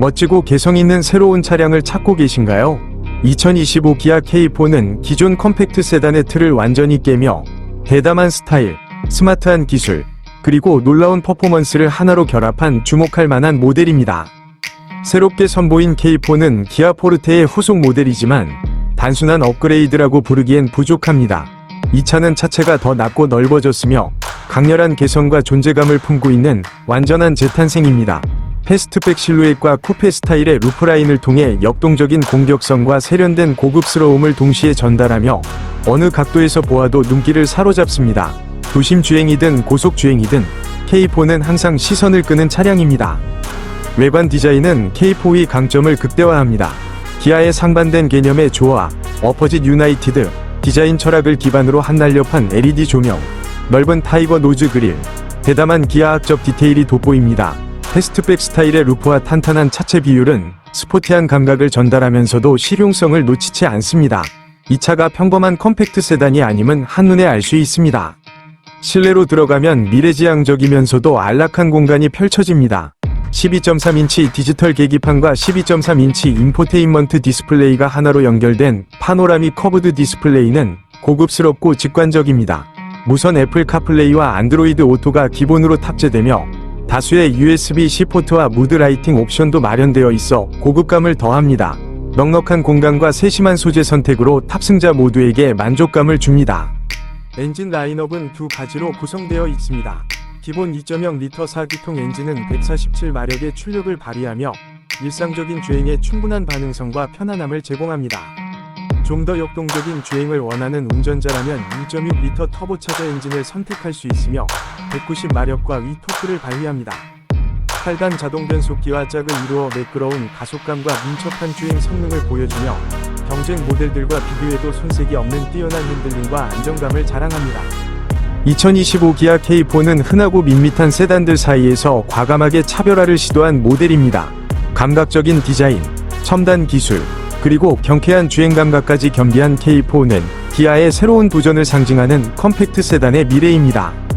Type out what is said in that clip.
멋지고 개성 있는 새로운 차량을 찾고 계신가요? 2025 기아 K4는 기존 컴팩트 세단의 틀을 완전히 깨며 대담한 스타일, 스마트한 기술, 그리고 놀라운 퍼포먼스를 하나로 결합한 주목할 만한 모델입니다. 새롭게 선보인 K4는 기아 포르테의 후속 모델이지만 단순한 업그레이드라고 부르기엔 부족합니다. 이 차는 차체가 더 낮고 넓어졌으며 강렬한 개성과 존재감을 품고 있는 완전한 재탄생입니다. 패스트백 실루엣과 쿠페 스타일의 루프라인을 통해 역동적인 공격성과 세련된 고급스러움을 동시에 전달하며 어느 각도에서 보아도 눈길을 사로잡습니다. 도심 주행이든 고속 주행이든 K4는 항상 시선을 끄는 차량입니다. 외관 디자인은 K4의 강점을 극대화합니다. 기아의 상반된 개념의 조화, 어퍼짓 유나이티드, 디자인 철학을 기반으로 한 날렵한 LED 조명, 넓은 타이거 노즈 그릴, 대담한 기아학적 디테일이 돋보입니다. 패스트백 스타일의 루프와 탄탄한 차체 비율은 스포티한 감각을 전달하면서도 실용성을 놓치지 않습니다. 이 차가 평범한 컴팩트 세단이 아님은 한눈에 알 수 있습니다. 실내로 들어가면 미래지향적이면서도 안락한 공간이 펼쳐집니다. 12.3인치 디지털 계기판과 12.3인치 인포테인먼트 디스플레이가 하나로 연결된 파노라믹 커브드 디스플레이는 고급스럽고 직관적입니다. 무선 애플 카플레이와 안드로이드 오토가 기본으로 탑재되며 다수의 USB-C 포트와 무드 라이팅 옵션도 마련되어 있어 고급감을 더합니다. 넉넉한 공간과 세심한 소재 선택으로 탑승자 모두에게 만족감을 줍니다. 엔진 라인업은 두 가지로 구성되어 있습니다. 기본 2.0L 4기통 엔진은 147마력의 출력을 발휘하며 일상적인 주행에 충분한 반응성과 편안함을 제공합니다. 좀 더 역동적인 주행을 원하는 운전자라면 2.6L 터보차저 엔진을 선택할 수 있으며 190마력과 위 토크를 발휘합니다. 8단 자동 변속기와 짝을 이루어 매끄러운 가속감과 민첩한 주행 성능을 보여주며 경쟁 모델들과 비교해도 손색이 없는 뛰어난 핸들링과 안정감을 자랑합니다. 2025 기아 K4는 흔하고 밋밋한 세단들 사이에서 과감하게 차별화를 시도한 모델입니다. 감각적인 디자인, 첨단 기술, 그리고 경쾌한 주행 감각까지 겸비한 K4는 기아의 새로운 도전을 상징하는 컴팩트 세단의 미래입니다.